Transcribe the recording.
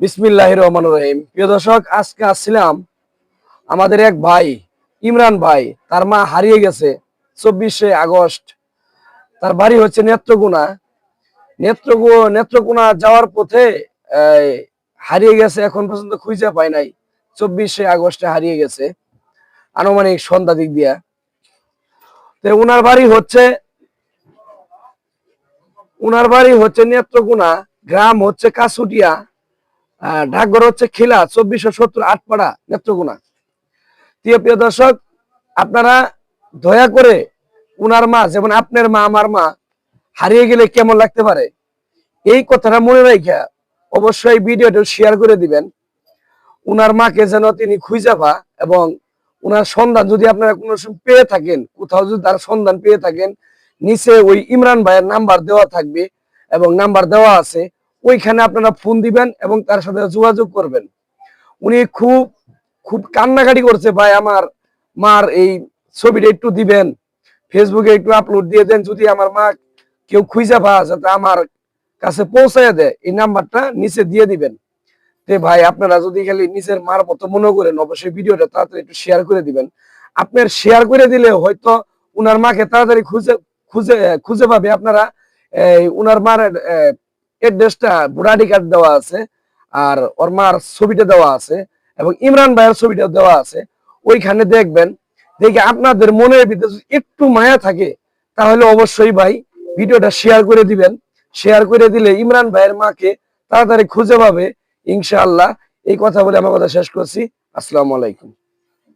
বিসমিল্লাহ রহমান রহিম। প্রিয় দর্শক, আজকে আসছিলাম আমাদের এক ভাই, ইমরান ভাই। তার মা হারিয়ে গেছে চব্বিশে আগস্ট। তার বাড়ি হচ্ছে নেত্রকোনা। নেত্রকো, নেত্রকোনা যাওয়ার পথে হারিয়ে গেছে, এখন পর্যন্ত খুঁজে পায় নাই। চব্বিশে আগস্টে হারিয়ে গেছে, আনুমানিক সন্ধ্যা দিক দিয়া। তো উনার বাড়ি হচ্ছে, উনার বাড়ি হচ্ছে নেত্রকোনা, গ্রাম হচ্ছে কাসুটিয়া আহ, ডাকঘর হচ্ছে খিলা চব্বিশশো সত্তর আটপাড়া নেত্রকোনা। প্রিয় প্রিয় দর্শক আপনারা দয়া করে উনার মা যেমন আপনার মা আমার মা হারিয়ে গেলে কেমন লাগতে পারে? এই কথাটা মনে রাখা অবশ্যই ভিডিওটা শেয়ার করে দিবেন। উনার মাকে যেন তিনি খুঁজে পা এবং উনার সন্ধান যদি আপনারা কোনো সময় পেয়ে থাকেন কোথাও যদি তার সন্ধান পেয়ে থাকেন নিচে ওই ইমরান ভাইয়ের নাম্বার দেওয়া থাকবে এবং নাম্বার দেওয়া আছে। ওইখানে আপনারা ফোন দিবেন এবং তার সাথে যোগাযোগ করবেন। উনি খুব খুব কান্নাকাটি করছে ভাই আমার, মার এই ছবিটা একটু দিবেন ফেসবুকে একটু আপলোড দিয়ে দেন, যদি আমার মা কেউ খুঁজে পা যাতে আমার কাছে পৌঁছায় দেয়। এই নাম্বারটা নিচে দিয়ে দিবেন। তে ভাই, আপনারা যদি খালি নিজের মার মতো মনে করেন, অবশ্যই ভিডিওটা তাড়াতাড়ি একটু শেয়ার করে দিবেন। আপনার শেয়ার করে দিলে হয়তো উনার মাকে তাড়াতাড়ি খুঁজে খুঁজে খুঁজে পাবে আপনারা। এই, উনার মার দেওয়া আছে, আর ছবিটা দেওয়া আছে, এবং ইমরান ভাইয়ের ছবিটা দেওয়া আছে। ওইখানে দেখবেন, দেখে আপনাদের মনের ভিতরে একটু মায়া থাকে, তাহলে অবশ্যই ভাই ভিডিওটা শেয়ার করে দিবেন। শেয়ার করে দিলে ইমরান ভাইয়ের মাকে তাড়াতাড়ি খুঁজে পাবে, ইনশাআল্লাহ। এই কথা বলে আমার কথা শেষ করছি। আসসালামু আলাইকুম।